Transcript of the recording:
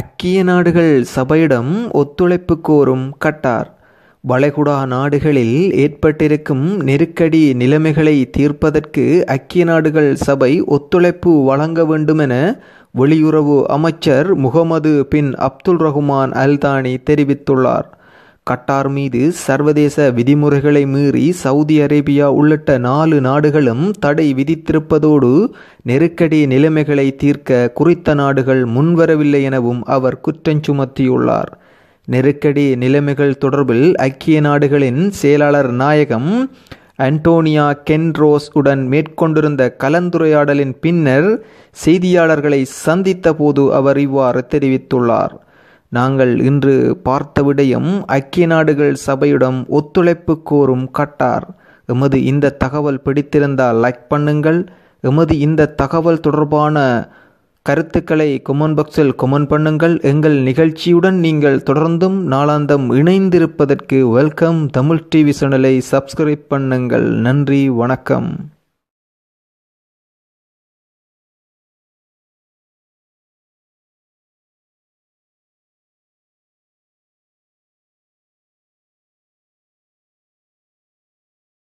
ஐக்கிய நாடுகள் சபையிடம் ஒத்துழைப்பு கோரும் கட்டார். வளைகுடா நாடுகளில் ஏற்பட்டிருக்கும் நெருக்கடி நிலைமைகளை தீர்ப்பதற்கு ஐக்கிய நாடுகள் சபை ஒத்துழைப்பு வழங்க வேண்டுமென வெளியுறவு அமைச்சர் Mohammed bin Abdul Rahman Al Thani தெரிவித்துள்ளார். கட்டார் மீது சர்வதேச விதிமுறைகளை மீறி சவுதி அரேபியா உள்ளிட்ட நாலு நாடுகளும் தடை விதித்திருப்பதோடு நெருக்கடி நிலைமைகளை தீர்க்க குறித்த நாடுகள் முன்வரவில்லை எனவும் அவர் குற்றஞ்சுமத்தியுள்ளார் நெருக்கடி நிலைமைகள் தொடர்பில் ஐக்கிய நாடுகளின் செயலாளர் நாயகம் அன்டோனியா கென்ரோஸ் உடன் மேற்கொண்டிருந்த கலந்துரையாடலின் பின்னர் செய்தியாளர்களை சந்தித்த போது அவர் இவ்வாறு தெரிவித்துள்ளார். நாங்கள் இன்று பார்த்த விடயம் ஐக்கிய நாடுகள் சபையிடம் ஒத்துழைப்பு கோரும் கட்டார். எமது இந்த தகவல் பிடித்திருந்தால் லைக் பண்ணுங்கள். எமது இந்த தகவல் தொடர்பான கருத்துக்களை கொமெண்ட் பாக்ஸில் கொமெண்ட் பண்ணுங்கள். எங்கள் நிகழ்ச்சியுடன் நீங்கள் தொடர்ந்தும் நாளாந்தம் இணைந்திருப்பதற்கு வெல்கம் தமிழ் டிவி சேனலை சப்ஸ்கிரைப் பண்ணுங்கள். நன்றி வணக்கம்.